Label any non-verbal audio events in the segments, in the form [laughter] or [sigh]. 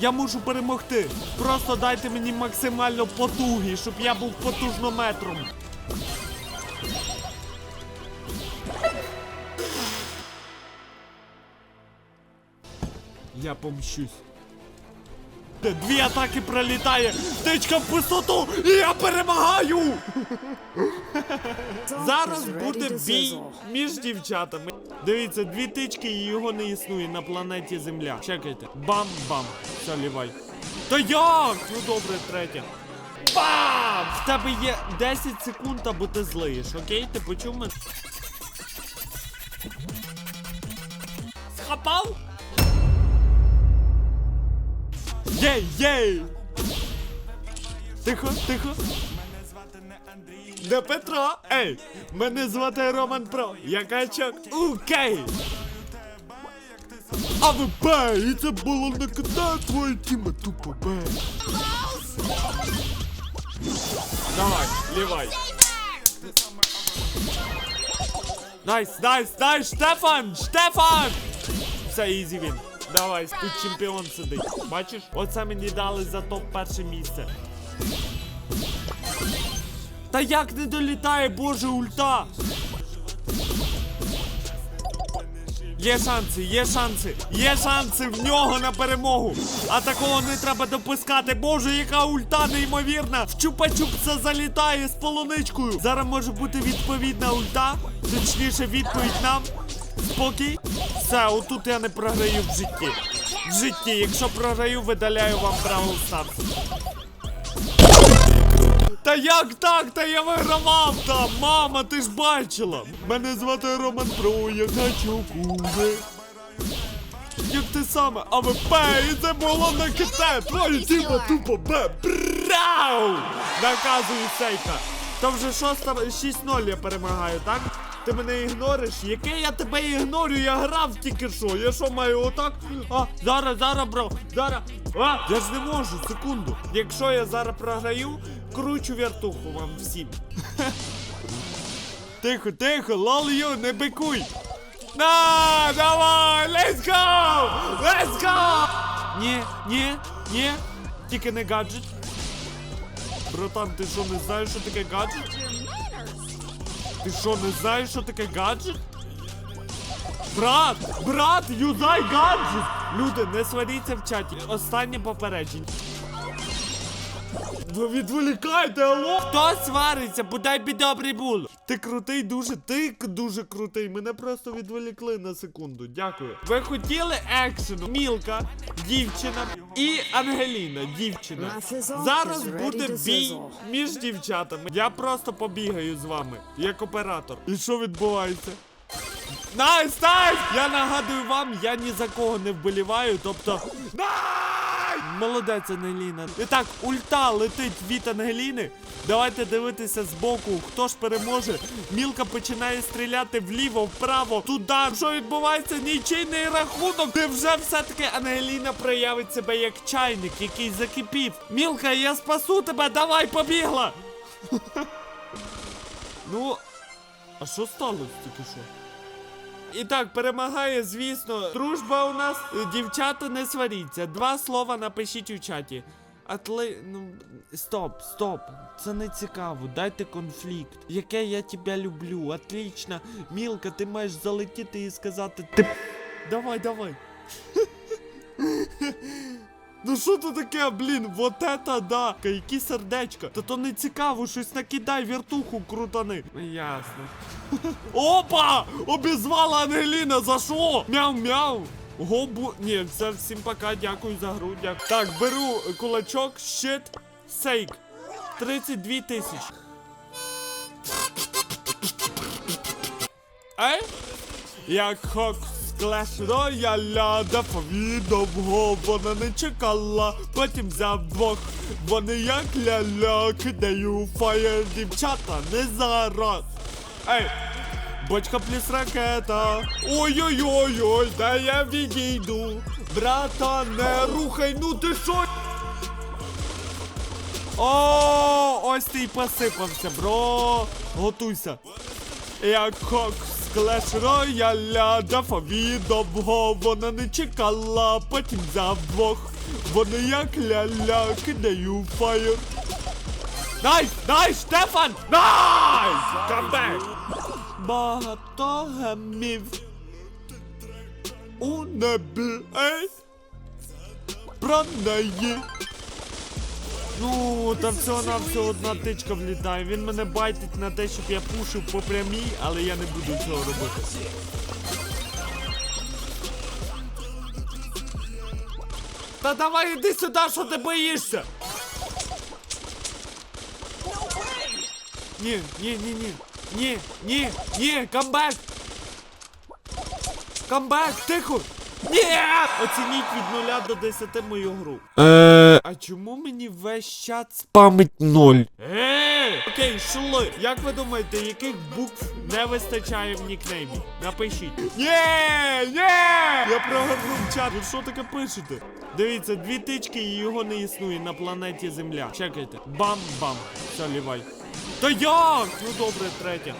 Я можу перемогти. Просто дайте мені максимально потуги, щоб я був потужнометром. Я помщусь. Дві атаки пролітає, тичка в висоту, і я перемагаю! Зараз буде бій між дівчатами. Дивіться, дві тички і його не існує на планеті Земля. Чекайте. Бам-бам. Все, лівай. Та як? Ну добре, третя. Бам! В тебе є 10 секунд, або ти злиєш, окей? Ти почув мене? Схапав? Єй, єй! Тихо, тихо. Не Петро! Ей! Мене звати Роман Про. Я качок. Окей! А ви Б! І це було не кота твоє тіма тупо Б. Давай, лівай. Найс, найс, найс, Штефан! Штефан! Все, ізі він. Давай, тут чемпіон сидить. Бачиш? Оце мені дали за топ перше місце. Та як не долітає, боже, ульта! Є шанси, є шанси, є шанси в нього на перемогу. А такого не треба допускати. Боже, яка ульта неймовірна! В чупа-чупса залітає з полуничкою. Зараз може бути відповідна ульта. Точніше, відповідь нам. Спокій. Все, отут я не програю в житті. В житті, якщо програю, видаляю вам Бравл Старс. Та як так? Та я вигравав там! Мама, ти ж бачила! Мене звати Роман Про, я хочу куби. Як ти саме? АВП, і це було на ките! Твоє тіпа тупо бе! Брау! Наказую сейка. То вже 6-0 я перемагаю, так? Ти мене ігнориш? Яке я тебе ігнорю? Я грав тільки що. Я що маю отак? А, зараз, зараз, бро, зараз. А, я ж не можу, секунду. Якщо я зараз програю, кручу вертуху вам всім. [laughs] Тихо, тихо, лол не бикуй. На, давай, let's go! Let's go! Ні, ні, ні, тільки не гаджет. Братан, ти що не знаєш, що таке гаджет? Ти що не знаєш, що таке гаджет? Брат, брат, юзай гаджет! Люди, не сваріться в чаті. Останнє попередження. Ви відволікайте, алло! Хто свариться? Бодай би добрий було. Ти крутий дуже, ти дуже крутий. Мене просто відволікли на секунду. Дякую. Ви хотіли екшену? Мілка, дівчина і Ангеліна, дівчина. Зараз буде бій між дівчатами. Я просто побігаю з вами, як оператор. І що відбувається? Найс, найс! Я нагадую вам, я ні за кого не вболіваю, тобто. Молодець, Ангеліна. І так, ульта летить від Ангеліни. Давайте дивитися збоку, хто ж переможе. Мілка починає стріляти вліво, вправо, туди. Що відбувається? Нічийний рахунок. Де вже все-таки Ангеліна проявить себе як чайник, який закипів. Мілка, я спасу тебе, давай, побігла! [laughs] ну, а що сталося тільки що? І так, перемагає, звісно. Дружба у нас. Е, Дівчата не сваріться. Два слова напишіть у чаті. Атли. Ну. Стоп, стоп. Це не цікаво. Дайте конфлікт. Яке я тебе люблю. Отлично. Мілка, ти маєш залетіти і сказати. Ти. Давай, давай. [laughs] Ну що то таке, блін, вот это да. Які сердечка. Та то не цікаво, щось накидай вертуху крутани. Ясно. Опа! Обізвала Ангеліна, за що? Мяу-мяу. Гобу. Ні, все, всім пока, дякую за гру, дякую. Так, беру кулачок, щит, сейк. 32 тисячі. Ей? Як хок з Clash Royale, де повідомго вона не чекала, потім взяв двох, вони як ля-ля, кидаю фаєр, дівчата, не зараз. Ей, бочка плюс ракета. Ой-ой-ой-ой, да я відійду. Брата, не рухай, ну ти що? О, ось ти й посипався, бро. Готуйся. Як з Clash Royale, дафа довго вона не чекала, потім взяв двох. Вони як ля-ля кидаю фаєр. Найс! Найс, Штефан! Найс! Камбек! Багато гамів у небі, ей! Про неї. Ну, там всього на всього одна тичка влітає. Він мене байтить на те, щоб я пушив по прямій, але я не буду цього робити. Та давай іди сюди, що ти боїшся? Ні, ні, ні, ні. Ні, ні, ні, камбек! Камбек, тихо! Ні! Оцініть від 0 до 10 мою гру. Е... А чому мені весь чат спамить 0? Е! Окей, шли. Як ви думаєте, яких букв не вистачає в нікнеймі? Напишіть. Ні! Ні! Я прогорнув чат. Ви що таке пишете? Дивіться, дві тички і його не існує на планеті Земля. Чекайте. Бам-бам. Все, лівай. Та як? Ну добре, третя.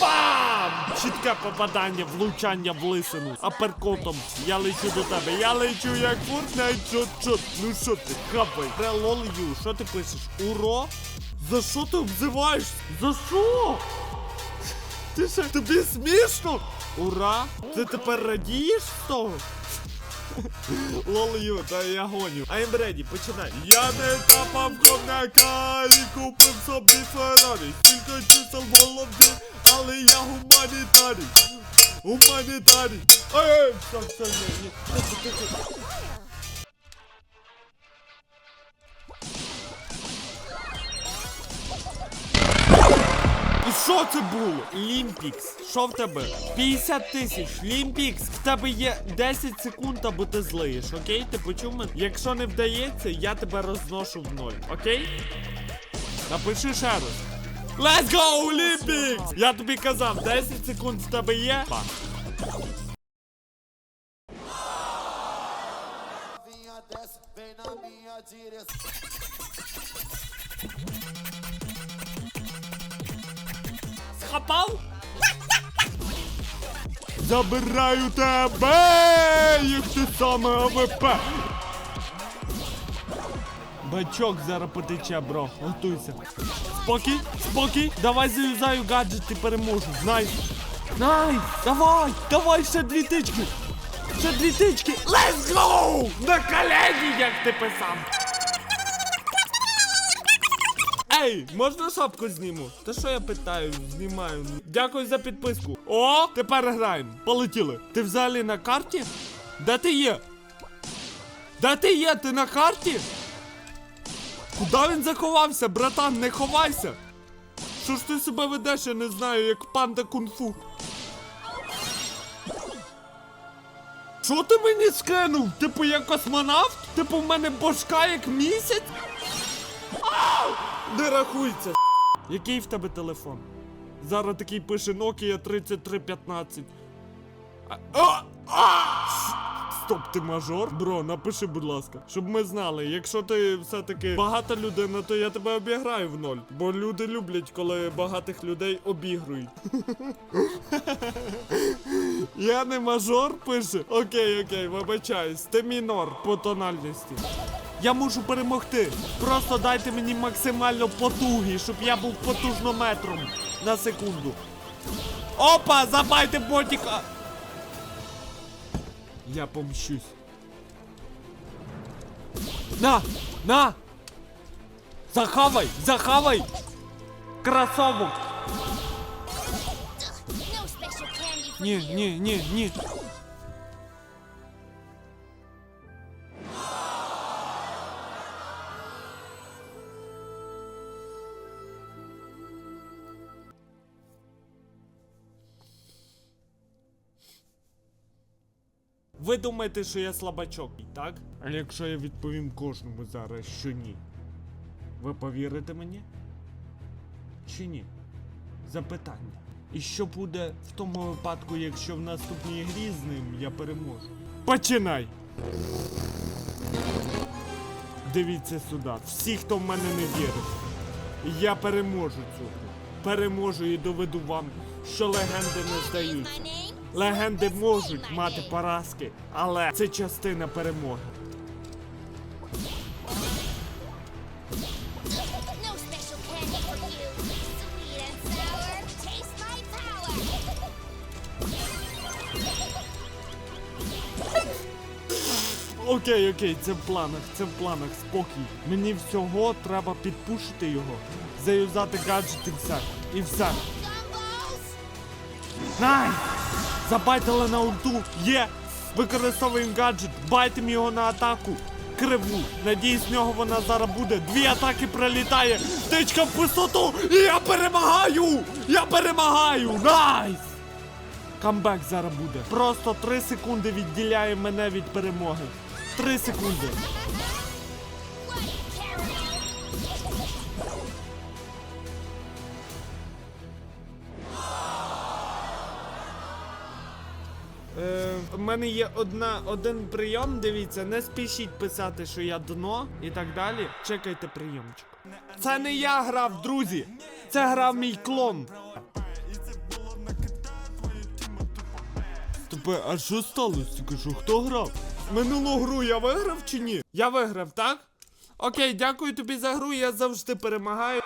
Бам! Чітке попадання, влучання в лисину. Аперкотом. Я лечу до тебе. Я лечу як Fortnite, чот-чот. Ну що ти, хапай. Релол ю. Що ти пишеш? Уро? За що ти обзиваєшся? За що? Ти що, тобі смішно? Ура! Ти тепер радієш з того? Лолю, та я гоню. I'm ready, починай. Я не тапав говняка і купив собі Феррарі. Тільки чисел в голові, але я гуманітарій. Гуманітарій. Ей, все, все, ні, ні. Що це було? Лімпікс. Що в тебе? 50 тисяч. Лімпікс. В тебе є 10 секунд, аби ти злиєш, окей? Ти почув мене? Якщо не вдається, я тебе розношу в ноль, окей? Напиши ще раз. Let's go, Olympics! Я тобі казав, 10 секунд в тебе є. Па. Схапав? Забираю тебе, як ти саме АВП. Бачок зараз бро. Готуйся. Спокій, спокій. Давай заюзаю гаджет, ти переможу. Найс. Найс. Давай, давай, ще дві тички. Ще дві тички. Let's go! На колені, як ти писав. Ей, можна шапку зніму? Та що я питаю, знімаю. Дякую за підписку. О, тепер граємо. Полетіли. Ти взагалі на карті? Де ти є? Де ти є? Ти на карті? Куди він заховався, братан, не ховайся! Що ж ти себе ведеш, я не знаю, як панда кунг-фу. Що ти мені скинув? Типу я космонавт? Типу в мене башка як місяць? Не рахується. Який в тебе телефон? Зараз такий пише Nokia 3315. А, а, а! Стоп, ти мажор? Бро, напиши, будь ласка, щоб ми знали, якщо ти все-таки багата людина, то я тебе обіграю в ноль. Бо люди люблять, коли багатих людей обігрують. [laughs] Я не мажор, пише. Окей, окей, вибачаюсь. Ти мінор по тональності. Я можу перемогти. Просто дайте мені максимально потуги, щоб я був потужнометром на секунду. Опа, забайте ботіка! Я помщусь. На! На! Захавай! Захавай! Красавок! Ні, ні, ні, ні. Ви думаєте, що я слабачок, так? А якщо я відповім кожному зараз, що ні? Ви повірите мені? Чи ні? Запитання. І що буде в тому випадку, якщо в наступній грі з ним я переможу? Починай! Дивіться сюди. Всі, хто в мене не вірить. Я переможу цю. Переможу і доведу вам, що легенди не здаються. Легенди можуть мати поразки, але це частина перемоги. Окей, окей, це в планах, це в планах, спокій. Мені всього треба підпушити його, заюзати гаджети і все. І все. Най! Забайтили на ульту. Є! Використовуємо гаджет, байтимо його на атаку. Криву. Надіюсь, в нього вона зараз буде. Дві атаки пролітає. Тичка в висоту. І я перемагаю! Я перемагаю! Найс! Камбек зараз буде. Просто три секунди відділяє мене від перемоги. Три секунди. Е, в мене є одна, один прийом, дивіться, не спішіть писати, що я дно і так далі. Чекайте прийомчик. Це не я грав, друзі! Це грав мій клон. Тепер, а що сталося? Що хто грав? Минулу гру я виграв чи ні? Я виграв, так? Окей, дякую тобі за гру, я завжди перемагаю.